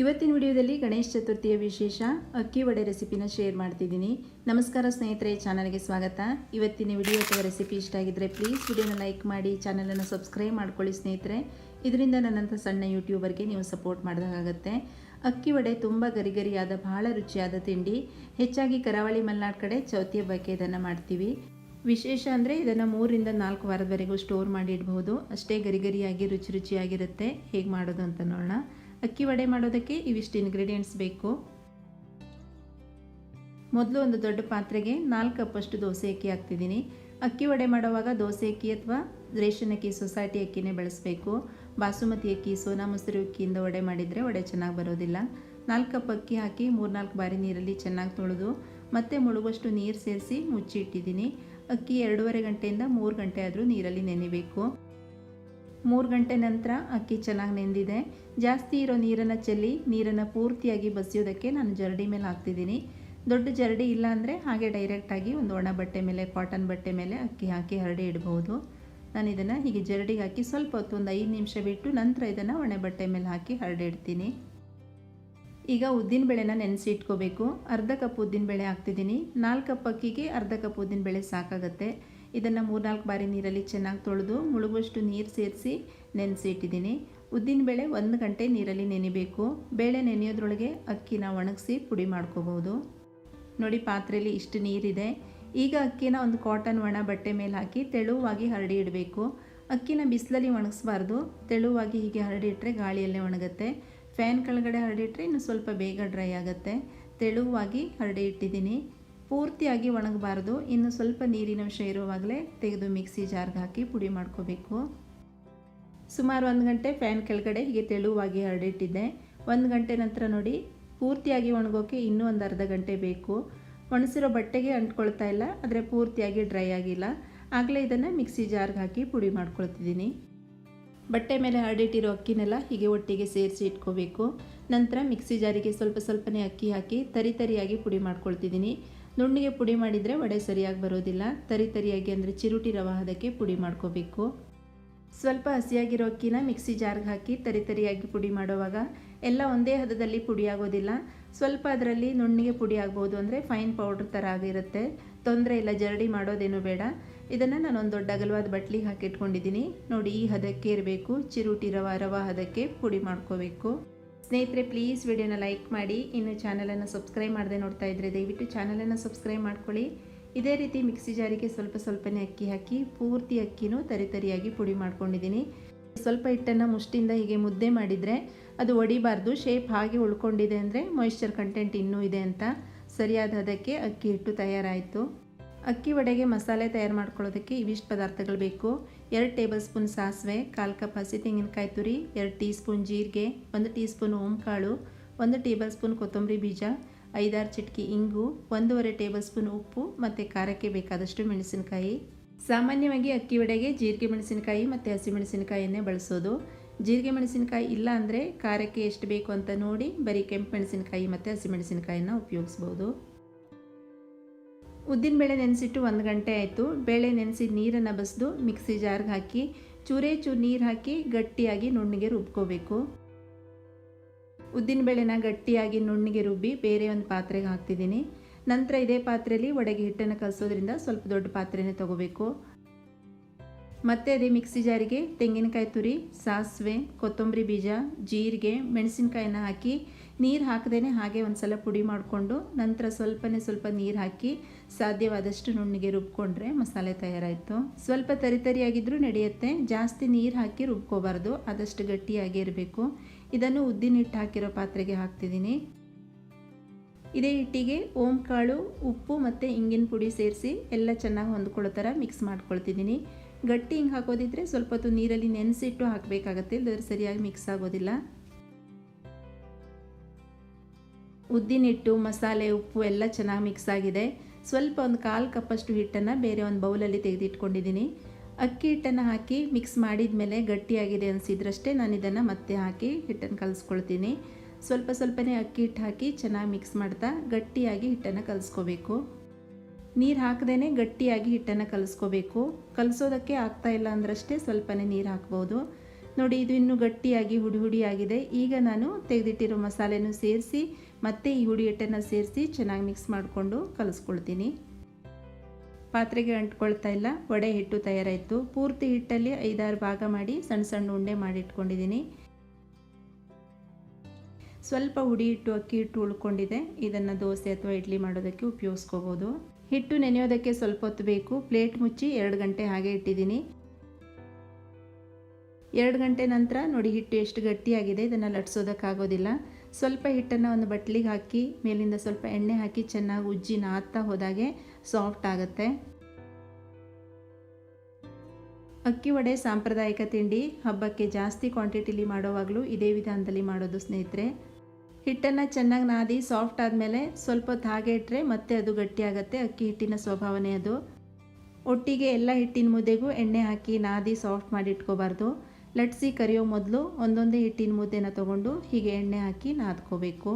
ಇವತ್ತಿನ ವಿಡಿಯೋದಲ್ಲಿ ಗಣೇಶ ಚತುರ್ಥಿಯ ವಿಶೇಷ, ಅಕ್ಕಿ ವಡೆ ರೆಸಿಪಿನ ಶೇರ್ ಮಾಡ್ತಿದ್ದೀನಿ. ನಮಸ್ಕಾರ ಸ್ನೇಹಿತರೆ, ಚಾನಲ್ಗೆ ಸ್ವಾಗತ. ಇವತ್ತಿನ ವಿಡಿಯೋ ಅಥವಾ ರೆಸಿಪಿ ಇಷ್ಟ ಆಗಿದ್ರೆ ಪ್ಲೀಸ್ ವಿಡಿಯೋನ ಲೈಕ್ ಮಾಡಿ, ಚಾನಲನ್ನು ಸಬ್ಸ್ಕ್ರೈಬ್ ಮಾಡ್ಕೊಳ್ಳಿ ಸ್ನೇಹಿತರೆ. ಇದರಿಂದ ನನ್ನಂಥ ಸಣ್ಣ ಯೂಟ್ಯೂಬರ್ಗೆ ನೀವು ಸಪೋರ್ಟ್ ಮಾಡಿದಾಗುತ್ತೆ ಅಕ್ಕಿ ವಡೆ ತುಂಬ ಗರಿಗರಿಯಾದ, ಬಹಳ ರುಚಿಯಾದ ತಿಂಡಿ. ಹೆಚ್ಚಾಗಿ ಕರಾವಳಿ ಮಲೆನಾಡು ಕಡೆ ಚೌತಿಯ ಹಬ್ಬಕ್ಕೆ ಇದನ್ನು ಮಾಡ್ತೀವಿ. ವಿಶೇಷ ಅಂದರೆ ಇದನ್ನು ಮೂರಿಂದ ನಾಲ್ಕು ವಾರದವರೆಗೂ ಸ್ಟೋರ್ ಮಾಡಿ ಇಡಬಹುದು. ಅಷ್ಟೇ ಗರಿಗರಿಯಾಗಿ, ರುಚಿ ರುಚಿಯಾಗಿರುತ್ತೆ. ಹೇಗೆ ಮಾಡೋದು ಅಂತ ನೋಡೋಣ. ಅಕ್ಕಿ ವಡೆ ಮಾಡೋದಕ್ಕೆ ಇವಿಷ್ಟು ಇಂಗ್ರೀಡಿಯೆಂಟ್ಸ್ ಬೇಕು. ಮೊದಲು ಒಂದು ದೊಡ್ಡ ಪಾತ್ರೆಗೆ ನಾಲ್ಕು ಕಪ್ಪಷ್ಟು ದೋಸೆ ಅಕ್ಕಿ ಹಾಕ್ತಿದ್ದೀನಿ. ಅಕ್ಕಿ ವಡೆ ಮಾಡುವಾಗ ದೋಸೆ ಅಕ್ಕಿ ಅಥವಾ ರೇಷನ್ ಅಕ್ಕಿ, ಸೊಸೈಟಿ ಅಕ್ಕಿನೇ ಬಳಸಬೇಕು. ಬಾಸುಮತಿ ಅಕ್ಕಿ, ಸೋನಾ ಮೊಸರು ಅಕ್ಕಿಯಿಂದ ವಡೆ ಮಾಡಿದರೆ ವಡೆ ಚೆನ್ನಾಗಿ ಬರೋದಿಲ್ಲ. ನಾಲ್ಕು ಕಪ್ ಅಕ್ಕಿ ಹಾಕಿ ಮೂರ್ನಾಲ್ಕು ಬಾರಿ ನೀರಲ್ಲಿ ಚೆನ್ನಾಗಿ ತೊಳೆದು, ಮತ್ತೆ ಮುಳುಗುವಷ್ಟು ನೀರು ಸೇರಿಸಿ ಮುಚ್ಚಿ ಇಟ್ಟಿದ್ದೀನಿ ಅಕ್ಕಿ ಎರಡೂವರೆ ಗಂಟೆಯಿಂದ ಮೂರು ಗಂಟೆ ಆದರೂ ನೀರಲ್ಲಿ ನೆನೆಬೇಕು. ಮೂರು ಗಂಟೆ ನಂತರ ಅಕ್ಕಿ ಚೆನ್ನಾಗಿ ನೆಂದಿದೆ. ಜಾಸ್ತಿ ಇರೋ ನೀರನ್ನು ಚೆಲ್ಲಿ ನೀರನ್ನು ಪೂರ್ತಿಯಾಗಿ ಬಸಿಯೋದಕ್ಕೆ ನಾನು ಜರಡಿ ಮೇಲೆ ಹಾಕ್ತಿದ್ದೀನಿ. ದೊಡ್ಡ ಜರಡಿ ಇಲ್ಲ ಅಂದರೆ ಹಾಗೆ ಡೈರೆಕ್ಟಾಗಿ ಒಂದು ಒಣ ಬಟ್ಟೆ ಮೇಲೆ ಕಾಟನ್ ಬಟ್ಟೆ ಮೇಲೆ ಅಕ್ಕಿ ಹಾಕಿ ಹರಡಿ ಇಡಬಹುದು ನಾನು ಇದನ್ನು ಹೀಗೆ ಜರಡಿಗೆ ಹಾಕಿ ಸ್ವಲ್ಪ ಹೊತ್ತು ಒಂದು ಐದು ನಿಮಿಷ ಬಿಟ್ಟು ನಂತರ ಇದನ್ನು ಒಣ ಬಟ್ಟೆ ಮೇಲೆ ಹಾಕಿ ಹರಡಿ ಇಡ್ತೀನಿ. ಈಗ ಉದ್ದಿನಬೇಳೆನ ನೆನೆಸಿ ಇಟ್ಕೋಬೇಕು ಅರ್ಧ ಕಪ್ ಉದ್ದಿನಬೇಳೆ ಹಾಕ್ತಿದ್ದೀನಿ. ನಾಲ್ಕು ಕಪ್ ಅಕ್ಕಿಗೆ ಅರ್ಧ ಕಪ್ ಉದ್ದಿನಬೇಳೆ ಸಾಕಾಗುತ್ತೆ. ಇದನ್ನು ಮೂರ್ನಾಲ್ಕು ಬಾರಿ ನೀರಲ್ಲಿ ಚೆನ್ನಾಗಿ ತೊಳೆದು ಮುಳುಗುವಷ್ಟು ನೀರು ಸೇರಿಸಿ ನೆನೆಸಿ ಇಟ್ಟಿದ್ದೀನಿ ಉದ್ದಿನಬೇಳೆ ಒಂದು ಗಂಟೆ ನೀರಲ್ಲಿ ನೆನಿಬೇಕು. ಬೇಳೆ ನೆನೆಯೋದ್ರೊಳಗೆ ಅಕ್ಕಿನ ಒಣಗಿಸಿ ಪುಡಿ ಮಾಡ್ಕೋಬೋದು ನೋಡಿ ಪಾತ್ರೆಯಲ್ಲಿ ಇಷ್ಟು ನೀರಿದೆ. ಈಗ ಅಕ್ಕಿನ ಒಂದು ಕಾಟನ್ ಒಣ ಬಟ್ಟೆ ಮೇಲೆ ಹಾಕಿ ತೆಳುವಾಗಿ ಹರಡಿ ಇಡಬೇಕು. ಅಕ್ಕಿನ ಬಿಸಿಲಲ್ಲಿ ಒಣಗಿಸ್ಬಾರ್ದು. ತೆಳುವಾಗಿ ಹೀಗೆ ಹರಡಿ ಇಟ್ಟರೆ ಗಾಳಿಯಲ್ಲೇ ಒಣಗುತ್ತೆ. ಫ್ಯಾನ್ ಕೆಳಗಡೆ ಹರಡಿಟ್ರೆ ಇನ್ನು ಸ್ವಲ್ಪ ಬೇಗ ಡ್ರೈ ಆಗುತ್ತೆ. ತೆಳುವಾಗಿ ಹರಡಿ ಇಟ್ಟಿದ್ದೀನಿ. ಪೂರ್ತಿಯಾಗಿ ಒಣಗಬಾರ್ದು. ಇನ್ನು ಸ್ವಲ್ಪ ನೀರಿನಂಶ ಇರುವಾಗಲೇ ತೆಗೆದು ಮಿಕ್ಸಿ ಜಾರ್ಗೆ ಹಾಕಿ ಪುಡಿ ಮಾಡ್ಕೋಬೇಕು. ಸುಮಾರು ಒಂದು ಗಂಟೆ ಫ್ಯಾನ್ ಕೆಳಗಡೆ ಹೀಗೆ ತೆಳುವಾಗಿ ಹರಡಿಟ್ಟಿದ್ದೆ. ಒಂದು ಗಂಟೆ ನಂತರ ನೋಡಿ, ಪೂರ್ತಿಯಾಗಿ ಒಣಗೋಕೆ ಇನ್ನೂ ಒಂದು ಅರ್ಧ ಗಂಟೆ ಬೇಕು. ಒಣಸಿರೋ ಬಟ್ಟೆಗೆ ಅಂಟ್ಕೊಳ್ತಾ ಇಲ್ಲ, ಆದರೆ ಪೂರ್ತಿಯಾಗಿ ಡ್ರೈ ಆಗಿಲ್ಲ. ಆಗಲೇ ಇದನ್ನು ಮಿಕ್ಸಿ ಜಾರ್ಗೆ ಹಾಕಿ ಪುಡಿ ಮಾಡ್ಕೊಳ್ತಿದ್ದೀನಿ. ಬಟ್ಟೆ ಮೇಲೆ ಹರಡಿಟ್ಟಿರೋ ಅಕ್ಕಿನೆಲ್ಲ ಹೀಗೆ ಒಟ್ಟಿಗೆ ಸೇರಿಸಿ ಇಟ್ಕೋಬೇಕು. ನಂತರ ಮಿಕ್ಸಿ ಜಾರಿಗೆ ಸ್ವಲ್ಪ ಸ್ವಲ್ಪನೇ ಅಕ್ಕಿ ಹಾಕಿ ತರಿ ತರಿಯಾಗಿ ಪುಡಿ ಮಾಡ್ಕೊಳ್ತಿದ್ದೀನಿ. ನುಣ್ಣಿಗೆ ಪುಡಿ ಮಾಡಿದರೆ ವಡೆ ಸರಿಯಾಗಿ ಬರೋದಿಲ್ಲ. ತರಿ ತರಿಯಾಗಿ ಅಂದರೆ ಚಿರುಟಿ ರವೆ ಅದಕ್ಕೆ ಪುಡಿ ಮಾಡ್ಕೋಬೇಕು. ಸ್ವಲ್ಪ ಹಸಿಯಾಗಿರೋ ಅಕ್ಕಿನ ಮಿಕ್ಸಿ ಜಾರ್ಗೆ ಹಾಕಿ ತರಿ ತರಿಯಾಗಿ ಪುಡಿ ಮಾಡುವಾಗ ಎಲ್ಲ ಒಂದೇ ಹದದಲ್ಲಿ ಪುಡಿ ಆಗೋದಿಲ್ಲ. ಸ್ವಲ್ಪ ಅದರಲ್ಲಿ ನುಣ್ಣಿಗೆ ಪುಡಿ ಆಗ್ಬೋದು ಅಂದರೆ ಫೈನ್ ಪೌಡ್ರ್ ಥರ ಆಗಿರುತ್ತೆ. ತೊಂದರೆ ಇಲ್ಲ, ಜರಡಿ ಮಾಡೋದೇನು ಬೇಡ. ಇದನ್ನು ನಾನು ಒಂದು ದೊಡ್ಡ ಅಗಲವಾದ ಬಟ್ಲಿಗೆ ಹಾಕಿಟ್ಕೊಂಡಿದ್ದೀನಿ. ನೋಡಿ, ಈ ಹದಕ್ಕೆ ಇರಬೇಕು. ಚಿರುಟಿ ರವ ರವ ಹದಕ್ಕೆ ಪುಡಿ ಮಾಡ್ಕೋಬೇಕು. ಸ್ನೇಹಿತರೆ ಪ್ಲೀಸ್ ವಿಡಿಯೋನ ಲೈಕ್ ಮಾಡಿ. ಇನ್ನು ಚಾನಲನ್ನು ಸಬ್ಸ್ಕ್ರೈಬ್ ಮಾಡದೆ ನೋಡ್ತಾ ಇದ್ದರೆ ದಯವಿಟ್ಟು ಚಾನಲನ್ನು ಸಬ್ಸ್ಕ್ರೈಬ್ ಮಾಡ್ಕೊಳ್ಳಿ. ಇದೇ ರೀತಿ ಮಿಕ್ಸಿ ಜಾರಿಗೆ ಸ್ವಲ್ಪ ಸ್ವಲ್ಪನೇ ಅಕ್ಕಿ ಹಾಕಿ, ಪೂರ್ತಿ ಅಕ್ಕಿನೂ ತರಿತರಿಯಾಗಿ ಪುಡಿ ಮಾಡ್ಕೊಂಡಿದ್ದೀನಿ. ಸ್ವಲ್ಪ ಹಿಟ್ಟನ್ನು ಮುಷ್ಟಿಂದ ಹೀಗೆ ಮುದ್ದೆ ಮಾಡಿದರೆ ಅದು ಒಡಿಬಾರ್ದು ಶೇಪ್ ಹಾಗೆ ಉಳ್ಕೊಂಡಿದೆ ಅಂದರೆ ಮಾಯಿಶ್ಚರ್ ಕಂಟೆಂಟ್ ಇನ್ನೂ ಇದೆ ಅಂತ. ಸರಿಯಾದ ಹದಕ್ಕೆ ಅಕ್ಕಿ ಹಿಟ್ಟು ತಯಾರಾಯಿತು. ಅಕ್ಕಿ ವಡೆಗೆ ಮಸಾಲೆ ತಯಾರು ಮಾಡ್ಕೊಳ್ಳೋದಕ್ಕೆ ಇವಿಷ್ಟು ಪದಾರ್ಥಗಳು ಬೇಕು. ಎರಡು ಟೇಬಲ್ ಸ್ಪೂನ್ ಸಾಸಿವೆ, ಕಾಲು ಕಪ್ ಹಸಿ ತೆಂಗಿನಕಾಯಿ ತುರಿ, ಎರಡು ಟೀ ಸ್ಪೂನ್ ಜೀರಿಗೆ, ಒಂದು ಟೀ ಸ್ಪೂನ್ ಓಂಕಾಳು, ಒಂದು ಟೇಬಲ್ ಸ್ಪೂನ್ ಕೊತ್ತಂಬರಿ ಬೀಜ, ಐದಾರು ಚಿಟಕಿ ಇಂಗು, ಒಂದೂವರೆ ಟೇಬಲ್ ಸ್ಪೂನ್ ಉಪ್ಪು ಮತ್ತು ಖಾರಕ್ಕೆ ಬೇಕಾದಷ್ಟು ಮೆಣಸಿನಕಾಯಿ. ಸಾಮಾನ್ಯವಾಗಿ ಅಕ್ಕಿ ವಡೆಗೆ ಜೀರಿಗೆ ಮೆಣಸಿನಕಾಯಿ ಮತ್ತು ಹಸಿಮೆಣಸಿನಕಾಯಿಯನ್ನೇ ಬಳಸೋದು. ಜೀರಿಗೆ ಮೆಣಸಿನಕಾಯಿ ಇಲ್ಲ ಅಂದರೆ ಖಾರಕ್ಕೆ ಎಷ್ಟು ಬೇಕು ಅಂತ ನೋಡಿ ಬರೀ ಕೆಂಪು ಮೆಣಸಿನಕಾಯಿ ಮತ್ತು ಹಸಿಮೆಣಸಿನಕಾಯಿನ ಉಪಯೋಗಿಸ್ಬೋದು. ಉದ್ದಿನಬೇಳೆ ನೆನೆಸಿಟ್ಟು ಒಂದು ಗಂಟೆ ಆಯಿತು. ಬೇಳೆ ನೆನೆಸಿ ನೀರನ್ನು ಬಸಿದು ಮಿಕ್ಸಿ ಜಾರ್ಗೆ ಹಾಕಿ ಚೂರೇ ಚೂರು ನೀರು ಹಾಕಿ ಗಟ್ಟಿಯಾಗಿ ನುಣ್ಣಿಗೆ ರುಬ್ಕೋಬೇಕು. ಉದ್ದಿನಬೇಳೆನ ಗಟ್ಟಿಯಾಗಿ ನುಣ್ಣಿಗೆ ರುಬ್ಬಿ ಬೇರೆ ಒಂದು ಪಾತ್ರೆಗೆ ಹಾಕ್ತಿದ್ದೀನಿ. ನಂತರ ಇದೇ ಪಾತ್ರೆಯಲ್ಲಿ ಒಡೆಗೆ ಹಿಟ್ಟನ್ನು ಕಲಸೋದ್ರಿಂದ ಸ್ವಲ್ಪ ದೊಡ್ಡ ಪಾತ್ರೆನೇ ತೊಗೋಬೇಕು. ಮತ್ತೆ ಅದೇ ಮಿಕ್ಸಿ ಜಾರಿಗೆ ತೆಂಗಿನಕಾಯಿ ತುರಿ, ಸಾಸಿವೆ, ಕೊತ್ತಂಬರಿ ಬೀಜ, ಜೀರಿಗೆ, ಮೆಣಸಿನಕಾಯಿನ ಹಾಕಿ ನೀರು ಹಾಕದೇ ಹಾಗೆ ಒಂದು ಸಲ ಪುಡಿ ಮಾಡಿಕೊಂಡು ನಂತರ ಸ್ವಲ್ಪನೇ ಸ್ವಲ್ಪ ನೀರು ಹಾಕಿ ಸಾಧ್ಯವಾದಷ್ಟು ನುಣ್ಣಿಗೆ ರುಬ್ಕೊಂಡ್ರೆ ಮಸಾಲೆ ತಯಾರಾಯಿತು. ಸ್ವಲ್ಪ ತರಿತರಿಯಾಗಿದ್ದರೂ ನಡೆಯುತ್ತೆ. ಜಾಸ್ತಿ ನೀರು ಹಾಕಿ ರುಬ್ಕೋಬಾರ್ದು. ಆದಷ್ಟು ಗಟ್ಟಿಯಾಗಿ ಇರಬೇಕು. ಇದನ್ನು ಉದ್ದಿನ ಹಿಟ್ಟು ಹಾಕಿರೋ ಪಾತ್ರೆಗೆ ಹಾಕ್ತಿದ್ದೀನಿ. ಇದೇ ಹಿಟ್ಟಿಗೆ ಓಂ ಕಾಳು, ಉಪ್ಪು ಮತ್ತು ಇಂಗಿನ ಪುಡಿ ಸೇರಿಸಿ ಎಲ್ಲ ಚೆನ್ನಾಗಿ ಹೊಂದ್ಕೊಳ್ಳೋ ಥರ ಮಿಕ್ಸ್ ಮಾಡ್ಕೊಳ್ತಿದ್ದೀನಿ. ಗಟ್ಟಿ ಹಿಂಗೆ ಹಾಕೋದಿದ್ರೆ ಸ್ವಲ್ಪ ಹೊತ್ತು ನೀರಲ್ಲಿ ನೆನೆಸಿಟ್ಟು ಹಾಕಬೇಕಾಗತ್ತೆ. ಇಲ್ಲದ್ರೆ ಸರಿಯಾಗಿ ಮಿಕ್ಸ್ ಆಗೋದಿಲ್ಲ. ಉದ್ದಿನಿಟ್ಟು, ಮಸಾಲೆ, ಉಪ್ಪು ಎಲ್ಲ ಚೆನ್ನಾಗಿ ಮಿಕ್ಸ್ ಆಗಿದೆ. ಸ್ವಲ್ಪ ಒಂದು ಕಾಲು ಕಪ್ಪಷ್ಟು ಹಿಟ್ಟನ್ನು ಬೇರೆ ಒಂದು ಬೌಲಲ್ಲಿ ತೆಗೆದಿಟ್ಕೊಂಡಿದ್ದೀನಿ. ಅಕ್ಕಿ ಹಿಟ್ಟನ್ನು ಹಾಕಿ ಮಿಕ್ಸ್ ಮಾಡಿದ ಮೇಲೆ ಗಟ್ಟಿಯಾಗಿದೆ ಅನಿಸಿದ್ರಷ್ಟೇ ನಾನು ಇದನ್ನು ಮತ್ತೆ ಹಾಕಿ ಹಿಟ್ಟನ್ನು ಕಲಿಸ್ಕೊಳ್ತೀನಿ. ಸ್ವಲ್ಪ ಸ್ವಲ್ಪನೇ ಅಕ್ಕಿ ಹಿಟ್ಟು ಹಾಕಿ ಚೆನ್ನಾಗಿ ಮಿಕ್ಸ್ ಮಾಡ್ತಾ ಗಟ್ಟಿಯಾಗಿ ಹಿಟ್ಟನ್ನು ಕಲಿಸ್ಕೋಬೇಕು. ನೀರು ಹಾಕದೇ ಗಟ್ಟಿಯಾಗಿ ಹಿಟ್ಟನ್ನು ಕಲಿಸ್ಕೋಬೇಕು. ಕಲಿಸೋದಕ್ಕೆ ಆಗ್ತಾ ಇಲ್ಲ ಅಂದ್ರಷ್ಟೇ ಸ್ವಲ್ಪನೇ ನೀರು ಹಾಕ್ಬೋದು. ನೋಡಿ, ಇದು ಇನ್ನೂ ಗಟ್ಟಿಯಾಗಿ, ಹುಡಿ ಹುಡಿಯಾಗಿದೆ ಈಗ ನಾನು ತೆಗೆದಿಟ್ಟಿರೋ ಮಸಾಲೆನೂ ಸೇರಿಸಿ ಮತ್ತೆ ಈ ಹುಡಿ ಹಿಟ್ಟನ್ನು ಸೇರಿಸಿ ಚೆನ್ನಾಗಿ ಮಿಕ್ಸ್ ಮಾಡಿಕೊಂಡು ಕಲಿಸ್ಕೊಳ್ತೀನಿ. ಪಾತ್ರೆಗೆ ಅಂಟ್ಕೊಳ್ತಾ ಇಲ್ಲ, ವಡೆ ಹಿಟ್ಟು ತಯಾರಾಯಿತು. ಪೂರ್ತಿ ಹಿಟ್ಟಲ್ಲಿ ಐದಾರು ಭಾಗ ಮಾಡಿ ಸಣ್ಣ ಸಣ್ಣ ಉಂಡೆ ಮಾಡಿ ಇಟ್ಕೊಂಡಿದ್ದೀನಿ ಸ್ವಲ್ಪ ಹುಡಿ ಹಿಟ್ಟು ಅಕ್ಕಿ ಹಿಟ್ಟು ಉಳ್ಕೊಂಡಿದೆ. ಇದನ್ನು ದೋಸೆ ಅಥವಾ ಇಡ್ಲಿ ಮಾಡೋದಕ್ಕೆ ಉಪಯೋಗಿಸ್ಕೋಬೋದು. ಹಿಟ್ಟು ನೆನೆಯೋದಕ್ಕೆ ಸ್ವಲ್ಪ ಹೊತ್ತು ಬೇಕು. ಪ್ಲೇಟ್ ಮುಚ್ಚಿ ಎರಡು ಗಂಟೆ ಹಾಗೆ ಇಟ್ಟಿದ್ದೀನಿ. ಎರಡು ಗಂಟೆ ನಂತರ ನೋಡಿ ಹಿಟ್ಟು ಎಷ್ಟು ಗಟ್ಟಿಯಾಗಿದೆ, ಇದನ್ನು ಲಟ್ಸೋದಕ್ಕಾಗೋದಿಲ್ಲ. ಸ್ವಲ್ಪ ಹಿಟ್ಟನ್ನು ಒಂದು ಬಟ್ಲಿಗೆ ಹಾಕಿ, ಮೇಲಿಂದ ಸ್ವಲ್ಪ ಎಣ್ಣೆ ಹಾಕಿ ಚೆನ್ನಾಗಿ ಉಜ್ಜಿ ನಾದ್ತಾ ಹೋದಾಗೆ ಸಾಫ್ಟ್ ಆಗುತ್ತೆ. ಅಕ್ಕಿ ವಡೆ, ಸಾಂಪ್ರದಾಯಿಕ ತಿಂಡಿ, ಹಬ್ಬಕ್ಕೆ ಜಾಸ್ತಿ ಕ್ವಾಂಟಿಟಿಲಿ ಮಾಡೋವಾಗಲೂ ಇದೇ ವಿಧಾನದಲ್ಲಿ ಮಾಡೋದು ಸ್ನೇಹಿತರೆ. ಹಿಟ್ಟನ್ನು ಚೆನ್ನಾಗಿ ನಾದಿ ಸಾಫ್ಟ್ ಆದಮೇಲೆ ಸ್ವಲ್ಪ ಹೊತ್ತು ಹಾಗೆ ಇಟ್ಟರೆ ಮತ್ತೆ ಅದು ಗಟ್ಟಿಯಾಗತ್ತೆ, ಅಕ್ಕಿ ಹಿಟ್ಟಿನ ಸ್ವಭಾವನೇ ಅದು. ಒಟ್ಟಿಗೆ ಎಲ್ಲ ಹಿಟ್ಟಿನ ಮುದ್ದೆಗೂ ಎಣ್ಣೆ ಹಾಕಿ ನಾದಿ ಸಾಫ್ಟ್ ಮಾಡಿ ಇಟ್ಕೋಬಾರ್ದು ಲಟ್ಸಿ ಕರಿಯೋ ಮೊದಲು ಒಂದೊಂದೇ ಹಿಟ್ಟಿನ ಮುದ್ದೆನ ತೊಗೊಂಡು ಹೀಗೆ ಎಣ್ಣೆ ಹಾಕಿ ನಾದ್ಕೋಬೇಕು.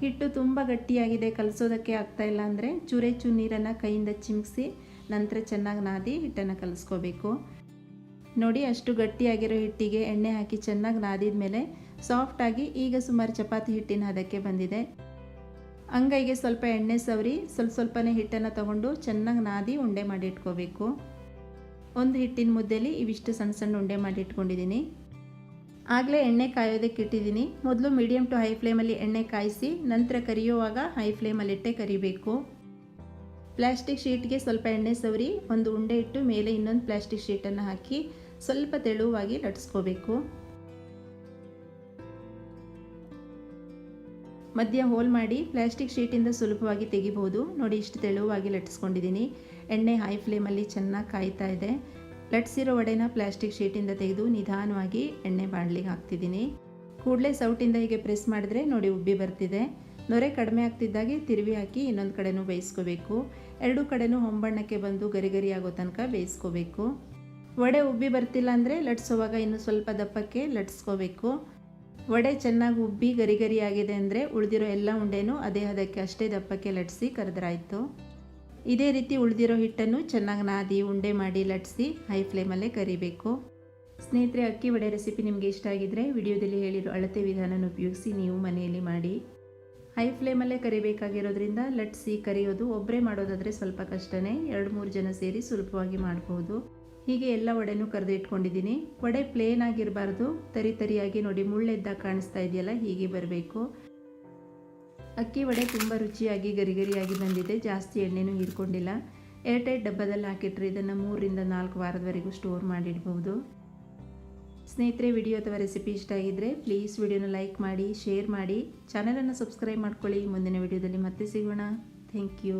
ಹಿಟ್ಟು ತುಂಬ ಗಟ್ಟಿಯಾಗಿದೆ, ಕಲಸೋದಕ್ಕೆ ಆಗ್ತಾ ಇಲ್ಲ ಅಂದರೆ ಚೂರೆ ನೀರನ್ನು ಕೈಯಿಂದ ಚಿಮ್ಕಿಸಿ ನಂತರ ಚೆನ್ನಾಗಿ ನಾದಿ ಹಿಟ್ಟನ್ನು ಕಲಿಸ್ಕೋಬೇಕು. ನೋಡಿ, ಅಷ್ಟು ಗಟ್ಟಿಯಾಗಿರೋ ಹಿಟ್ಟಿಗೆ ಎಣ್ಣೆ ಹಾಕಿ ಚೆನ್ನಾಗಿ ನಾದಿದ ಮೇಲೆ ಸಾಫ್ಟಾಗಿ ಈಗ ಸುಮಾರು ಚಪಾತಿ ಹಿಟ್ಟಿನ ಹದಕ್ಕೆ ಬಂದಿದೆ. ಅಂಗೈಗೆ ಸ್ವಲ್ಪ ಎಣ್ಣೆ ಸವರಿ, ಸ್ವಲ್ಪ ಸ್ವಲ್ಪನೇ ಹಿಟ್ಟನ್ನು ತಗೊಂಡು ಚೆನ್ನಾಗಿ ನಾದಿ ಉಂಡೆ ಮಾಡಿ ಇಟ್ಕೋಬೇಕು. ಒಂದು ಹಿಟ್ಟಿನ ಮುದ್ದೆಯಲ್ಲಿ ಇವಿಷ್ಟು ಸಣ್ಣ ಸಣ್ಣ ಉಂಡೆ ಮಾಡಿ ಇಟ್ಕೊಂಡಿದ್ದೀನಿ. ಆಗಲೇ ಎಣ್ಣೆ ಕಾಯೋದಕ್ಕೆ ಇಟ್ಟಿದ್ದೀನಿ. ಮೊದಲು ಮೀಡಿಯಮ್ ಟು ಹೈ ಫ್ಲೇಮಲ್ಲಿ ಎಣ್ಣೆ ಕಾಯಿಸಿ, ನಂತರ ಕರಿಯುವಾಗ ಹೈ ಫ್ಲೇಮಲ್ಲಿಟ್ಟೆ ಕರಿಬೇಕು. ಪ್ಲಾಸ್ಟಿಕ್ ಶೀಟ್ಗೆ ಸ್ವಲ್ಪ ಎಣ್ಣೆ ಸವರಿ, ಒಂದು ಉಂಡೆ ಇಟ್ಟು ಮೇಲೆ ಇನ್ನೊಂದು ಪ್ಲಾಸ್ಟಿಕ್ ಶೀಟನ್ನು ಹಾಕಿ ಸ್ವಲ್ಪ ತೆಳುವಾಗಿ ಲಟ್ಸ್ಕೋಬೇಕು. ಮಧ್ಯ ಹೋಲ್ ಮಾಡಿ ಪ್ಲಾಸ್ಟಿಕ್ ಶೀಟಿಂದ ಸುಲಭವಾಗಿ ತೆಗಿಬೋದು ನೋಡಿ ಇಷ್ಟು ತೆಳುವಾಗಿ ಲಟ್ಸ್ಕೊಂಡಿದ್ದೀನಿ ಎಣ್ಣೆ ಹೈ ಫ್ಲೇಮಲ್ಲಿ ಚೆನ್ನಾಗಿ ಕಾಯ್ತಾ ಇದೆ. ಲಟ್ಸಿರೋ ವಡೆನ ಪ್ಲಾಸ್ಟಿಕ್ ಶೀಟಿಂದ ತೆಗೆದು ನಿಧಾನವಾಗಿ ಎಣ್ಣೆ ಬಾಣಲಿಗೆ ಹಾಕ್ತಿದ್ದೀನಿ. ಕೂಡಲೇ ಸೌಟಿಂದ ಹೀಗೆ ಪ್ರೆಸ್ ಮಾಡಿದ್ರೆ ನೋಡಿ ಉಬ್ಬಿ ಬರ್ತಿದೆ. ನೊರೆ ಕಡಿಮೆ ಆಗ್ತಿದ್ದಾಗೆ ತಿರುವಿ ಹಾಕಿ ಇನ್ನೊಂದು ಕಡೆನೂ ಬೇಯಿಸ್ಕೋಬೇಕು. ಎರಡೂ ಕಡೆನೂ ಹೊಂಬಣ್ಣಕ್ಕೆ ಬಂದು ಗರಿ ಗರಿ ಆಗೋ ತನಕ ಬೇಯಿಸ್ಕೋಬೇಕು. ವಡೆ ಉಬ್ಬಿ ಬರ್ತಿಲ್ಲ ಅಂದರೆ ಲಟ್ಸೋವಾಗ ಇನ್ನು ಸ್ವಲ್ಪ ದಪ್ಪಕ್ಕೆ ಲಟ್ಸ್ಕೋಬೇಕು ವಡೆ ಚೆನ್ನಾಗಿ ಉಬ್ಬಿ ಗರಿ ಗರಿಯಾಗಿದೆ ಅಂದರೆ ಉಳಿದಿರೋ ಎಲ್ಲ ಉಂಡೆನೂ ಅದೇ ಹದಕ್ಕೆ ಅಷ್ಟೇ ದಪ್ಪಕ್ಕೆ ಲಟ್ಸಿ ಕರೆದ್ರಾಯಿತು. ಇದೇ ರೀತಿ ಉಳಿದಿರೋ ಹಿಟ್ಟನ್ನು ಚೆನ್ನಾಗಿ ನಾದಿ ಉಂಡೆ ಮಾಡಿ ಲಟ್ಸಿ ಹೈ ಫ್ಲೇಮಲ್ಲೇ ಕರಿಬೇಕು. ಸ್ನೇಹಿತರೆ, ಅಕ್ಕಿ ವಡೆ ರೆಸಿಪಿ ನಿಮಗೆ ಇಷ್ಟ ಆಗಿದ್ದರೆ ವಿಡಿಯೋದಲ್ಲಿ ಹೇಳಿರೋ ಅಳತೆ ವಿಧಾನನ ಉಪಯೋಗಿಸಿ ನೀವು ಮನೆಯಲ್ಲಿ ಮಾಡಿ. ಹೈ ಫ್ಲೇಮಲ್ಲೇ ಕರಿಬೇಕಾಗಿರೋದ್ರಿಂದ ಲಟ್ಸಿ ಕರಿಯೋದು ಒಬ್ಬರೇ ಮಾಡೋದಾದರೆ ಸ್ವಲ್ಪ ಕಷ್ಟನೇ. ಎರಡು ಮೂರು ಜನ ಸೇರಿ ಸುಲಭವಾಗಿ ಮಾಡ್ಬೋದು. ಹೀಗೆ ಎಲ್ಲ ವಡೆನೂ ಕರೆದು ಇಟ್ಕೊಂಡಿದ್ದೀನಿ ವಡೆ ಪ್ಲೇನ್ ಆಗಿರಬಾರ್ದು. ತರಿ ತರಿಯಾಗಿ ನೋಡಿ ಮುಳ್ಳೆದ್ದಾಗ ಕಾಣಿಸ್ತಾ ಇದೆಯಲ್ಲ, ಹೀಗೆ ಬರಬೇಕು. ಅಕ್ಕಿ ವಡೆ ತುಂಬ ರುಚಿಯಾಗಿ, ಗರಿಗರಿಯಾಗಿ ಬಂದಿದೆ. ಜಾಸ್ತಿ ಎಣ್ಣೆನೂ ಹೀರ್ಕೊಂಡಿಲ್ಲ. ಏರ್ಟೈಟ್ ಡಬ್ಬದಲ್ಲಿ ಹಾಕಿಟ್ರೆ ಇದನ್ನು ಮೂರರಿಂದ ನಾಲ್ಕು ವಾರದವರೆಗೂ ಸ್ಟೋರ್ ಮಾಡಿಡ್ಬೋದು ಸ್ನೇಹಿತರೆ ವಿಡಿಯೋ ಅಥವಾ ರೆಸಿಪಿ ಇಷ್ಟ ಆಗಿದ್ದರೆ ಪ್ಲೀಸ್ ವಿಡಿಯೋನ ಲೈಕ್ ಮಾಡಿ ಶೇರ್ ಮಾಡಿ. ಚಾನಲನ್ನು ಸಬ್ಸ್ಕ್ರೈಬ್ ಮಾಡ್ಕೊಳ್ಳಿ. ಮುಂದಿನ ವಿಡಿಯೋದಲ್ಲಿ ಮತ್ತೆ ಸಿಗೋಣ. Thank you